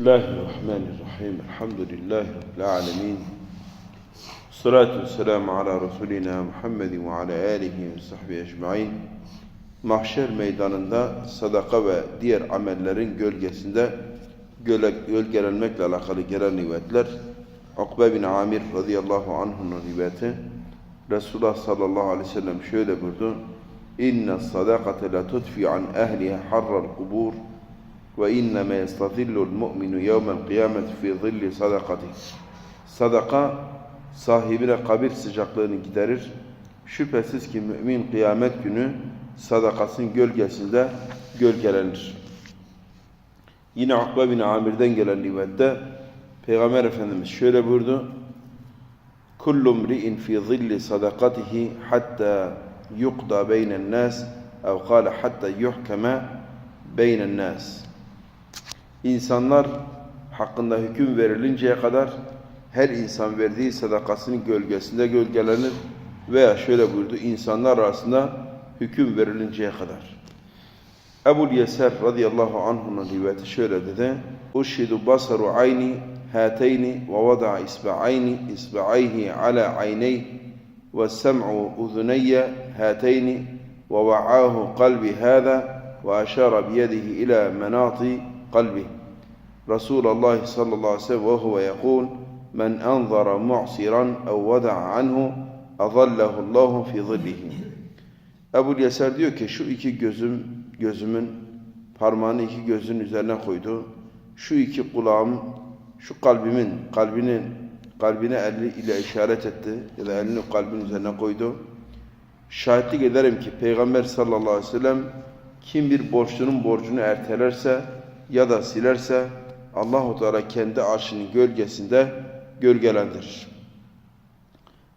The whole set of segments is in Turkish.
Bismillahirrahmanirrahim. Elhamdülillahi Rabbil alemin. Salatu vesselamu ala Resulina Muhammedin ve ala alihi ve sahbihi ecmain. Mahşer meydanında sadaka ve diğer amellerin gölgesinde göle, gölgelenmekle alakalı gelen rivayetler. Ukbe bin Amir radıyallahu anh'ın rivayeti. Resulullah sallallahu aleyhi ve sellem şöyle buyurdu. İnne sadakate la tutfi an ehliha harral kubur inneme yestazillul mu'minu yevmel kıyameti fi zilli sadakati. Sadaka sahibine kabir sıcaklığını giderir. Şüphesiz ki mümin kıyamet günü sadakasının gölgesinde gölgelenir. Yine Akba bin Amir'den gelen rivayette Peygamber Efendimiz şöyle buyurdu. Kullu mri'in fi zilli sadakatihi hatta yuqda beynen nas ev kâle hatta yuhkeme beynen nas. İnsanlar hakkında hüküm verilinceye kadar her insan verdiği sadakasının gölgesinde gölgelenir veya şöyle buyurdu insanlar arasında hüküm verilinceye kadar. Ebu'l Yeser radıyallahu anh'ın rivayeti şöyle dedi. Uşhidu basaru ayni hateyni ve vada'a isba'ayni isba'ayhi ala ayneyh ve sem'u uzuneyye hateyni ve va'ahu kalbi hâzâ ve aşara biyedihi ila menati قلبه رسول الله صلى الله عليه وسلم وهو يقول من أنظر معصرا أو ودع عنه أظله الله في ظله Ebu Yeser diyor ki şu iki gözüm gözümün parmağını iki gözün üzerine koydu. Şu iki kulağım şu kalbimin kalbinin kalbine eli ile işaret etti ya da elini kalbin üzerine koydu. Şahitlik ederim ki Peygamber sallallahu aleyhi ve sellem kim bir borçlunun borcunu ertelerse ya da silerse Allahu Teala kendi arşının gölgesinde gölgelendirir.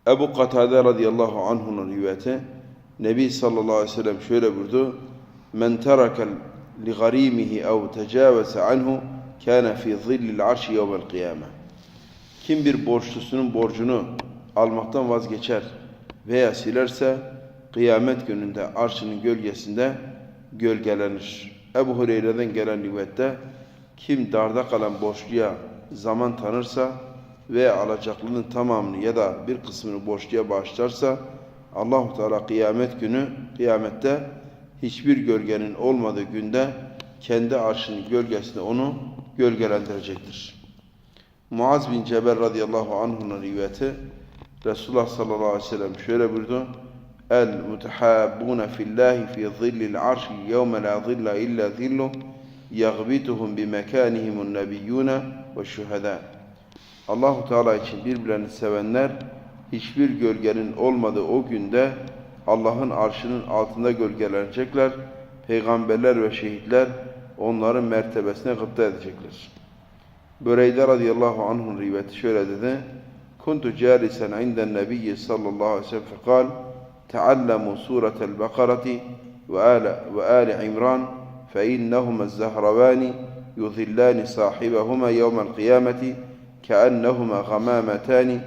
Ebu Katade radıyallahu anh'un rivayeti Nebi sallallahu aleyhi ve sellem şöyle buyurdu. Men teraka li garimihi ev tecavese anhu kana fi zillil arşi yevmel kıyame. Kim bir borçlusunun borcunu almaktan vazgeçer veya silerse kıyamet gününde arşının gölgesinde gölgelenir. Ebu Hureyre'den gelen rivayette kim darda kalan borçluya zaman tanırsa ve alacaklının tamamını ya da bir kısmını borçluya bağışlarsa Allahu Teala kıyamet günü kıyamette hiçbir gölgenin olmadığı günde kendi arşının gölgesinde onu gölgelendirecektir. Muaz bin Cebel radıyallahu anh'ın rivayeti Resulullah sallallahu aleyhi ve sellem şöyle buyurdu. Mutehabbune fillahi fi zillil arşi yevme la zilla illa zillu yagbituhum bi mekanihimun nebiyyune ve şühedâ. Allahu Teala için birbirlerini sevenler hiçbir gölgenin olmadığı o günde Allah'ın arşının altında gölgelenecekler. Peygamberler ve şehitler onların mertebesine gıpta edecekler. Böreyde radıyallahu anh'ın rivayeti şöyle dedi. Kuntu calisen inden nebiyyi sallallahu aleyhi ve sellem fekal تعلموا سورة البقرة وآل, وآل عمران فإنهما الزهروان يظلان صاحبهما يوم القيامة كأنهما غمامتان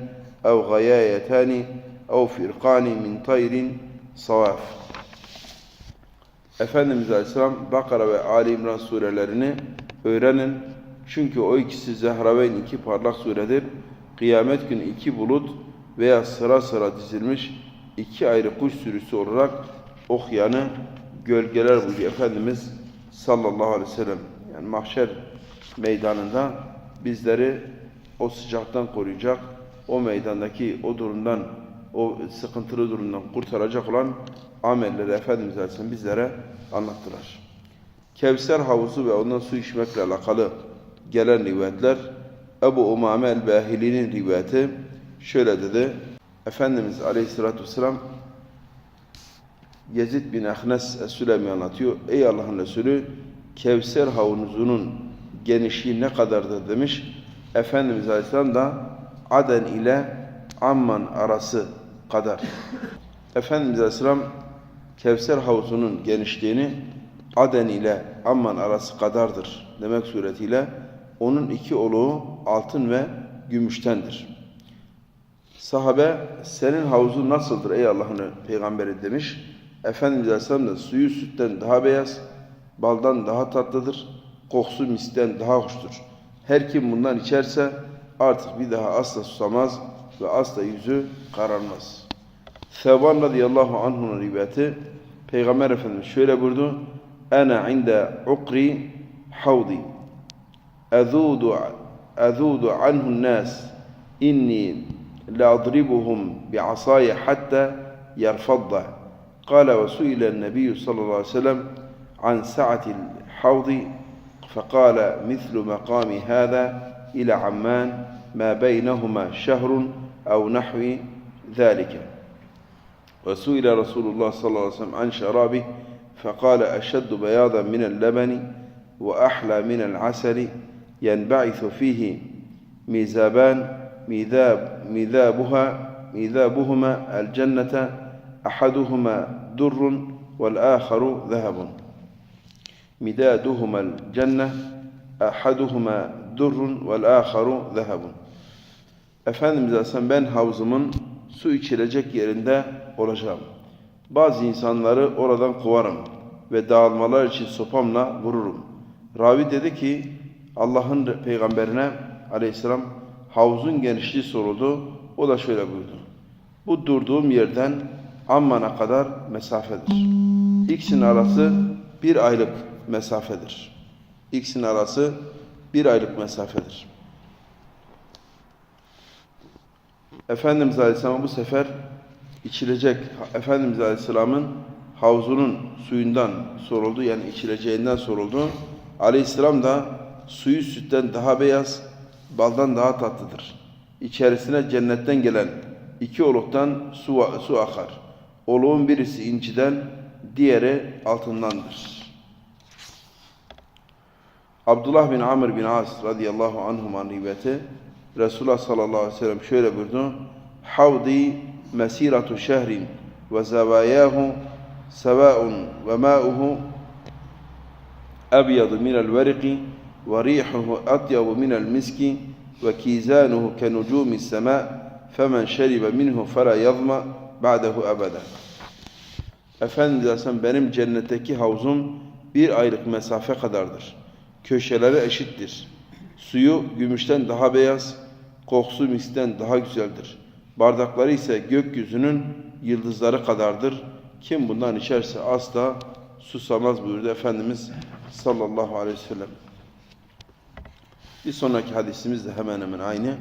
أو غيايتان أو فرقان من طير صواف Efendimiz Aleyhisselam Bakara ve Ali İmran surelerini öğrenin. Çünkü o ikisi Zehraveyn iki parlak suredir. Kıyamet günü iki bulut veya sıra sıra dizilmiş iki ayrı kuş sürüsü olarak okyanı gölgeler buyuruyor Efendimiz sallallahu aleyhi ve sellem. Yani mahşer meydanında bizleri o sıcaktan koruyacak, o meydandaki o durumdan, o sıkıntılı durumdan kurtaracak olan amelleri Efendimiz Aleyhisselam bizlere anlattılar. Kevser havuzu ve ondan su içmekle alakalı gelen rivayetler Ebu Umame el-Bahili'nin rivayeti şöyle dedi. Efendimiz Aleyhisselatü Vesselam Yezid bin Ahnes Es-Sülemi anlatıyor. Ey Allah'ın Resulü Kevser havuzunun genişliği ne kadardır demiş. Efendimiz Aleyhisselam da Aden ile Amman arası kadar. Efendimiz Aleyhisselam Kevser havuzunun genişliğini Aden ile Amman arası kadardır demek suretiyle onun iki oluğu altın ve gümüştendir. Sahabe senin havuzun nasıldır ey Allah'ın peygamberi demiş. Efendimiz Aleyhisselam da suyu sütten daha beyaz, baldan daha tatlıdır, kokusu misten daha hoştur. Her kim bundan içerse artık bir daha asla susamaz ve asla yüzü kararmaz. Sevban radıyallahu anh'un rivayeti Peygamber Efendimiz şöyle buyurdu. Ana inde ukri havdi. Ezudu ezudu anhu'n nas. İnni la'adribuhum bi'asaya hatta yerfadda. قال وسئل النبي صلى الله عليه وسلم عن سعة الحوض فقال مثل مقام هذا إلى عمان ما بينهما شهر أو نحو ذلك وسئل رسول الله صلى الله عليه وسلم عن شرابه فقال أشد بياضا من اللبن وأحلى من العسل ينبعث فيه ميزابان ميذاب ميذابها ميذابهما الجنة أحدهما در والآخر ذهب مدادهما الجنة أحدهما در والآخر ذهب Efendimiz Aleyhisselam ben havzumun su içilecek yerinde olacağım. Bazı insanları oradan kovarım ve dağılmalar için sopamla vururum. Ravi dedi ki Allah'ın peygamberine aleyhisselam havuzun genişliği soruldu. O da şöyle buyurdu. Bu durduğum yerden Amman'a kadar mesafedir. İkisinin arası bir aylık mesafedir. İkisinin arası bir aylık mesafedir. Efendimiz Aleyhisselam bu sefer içilecek Efendimiz Aleyhisselam'ın havzunun suyundan soruldu yani içileceğinden soruldu. Aleyhisselam da suyu sütten daha beyaz, baldan daha tatlıdır. İçerisine cennetten gelen iki oluktan su, su akar. Oluğun birisi inciden, diğeri altındandır. Abdullah bin Amr bin As radıyallahu anhuman rivayeti Resulullah sallallahu aleyhi ve sellem şöyle buyurdu. Havdi mesiratu şehrin ve zavayahu sevaun ve ma'uhu abyadu minel veriki minel miski ve kizanuhu ke nucumi sema femen şeribe minhu fela yazma ba'dehu ebeden. Efendimiz Aleyhisselam benim cennetteki havzum bir aylık mesafe kadardır. Köşeleri eşittir. Suyu gümüşten daha beyaz, kokusu misten daha güzeldir. Bardakları ise gökyüzünün yıldızları kadardır. Kim bundan içerse asla susamaz buyurdu Efendimiz sallallahu aleyhi ve sellem. Bir sonraki hadisimiz de hemen hemen aynı.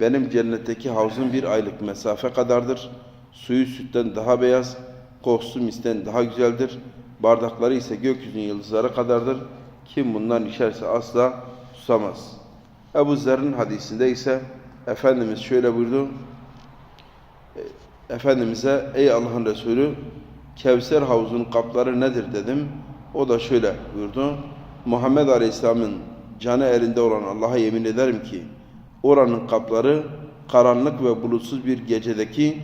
Benim cennetteki havzum bir aylık mesafe kadardır. Suyu sütten daha beyaz, kokusu misten daha güzeldir. Bardakları ise gökyüzünün yıldızları kadardır. Kim bundan içerse asla susamaz. Ebu Zer'in hadisinde ise Efendimiz şöyle buyurdu. Efendimiz'e ey Allah'ın Resulü Kevser havuzunun kapları nedir dedim. O da şöyle buyurdu. Muhammed Aleyhisselam'ın canı elinde olan Allah'a yemin ederim ki oranın kapları karanlık ve bulutsuz bir gecedeki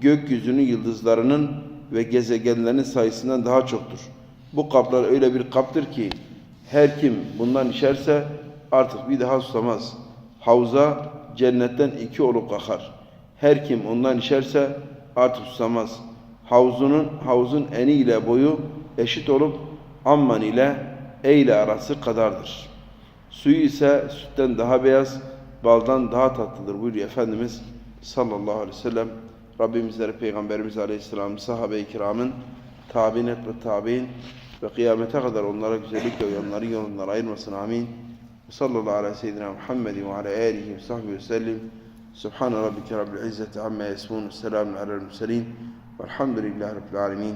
gökyüzünün yıldızlarının ve gezegenlerin sayısından daha çoktur. Bu kaplar öyle bir kaptır ki her kim bundan içerse artık bir daha susamaz. Havuza cennetten iki oluk akar. Her kim ondan içerse artık susamaz. Havuzunun havuzun eni ile boyu eşit olup Amman ile Eyle arası kadardır. Suyu ise sütten daha beyaz, baldan daha tatlıdır buyuruyor Efendimiz sallallahu aleyhi ve sellem. Rabbimizlere Peygamberimiz aleyhisselam, sahabe-i kiramın tabi'in et ve tabi'in ve kıyamete kadar onlara güzellikle uyanları yolundan ayırmasın. Amin. Sallallahu aleyhi ve seyyidina Muhammedin ve ala alihi ve sahbihi ve sellim. Subhane rabbike rabbil izzeti amma yasmun. Selamun alel murselin. Velhamdülillahi rabbil alemin.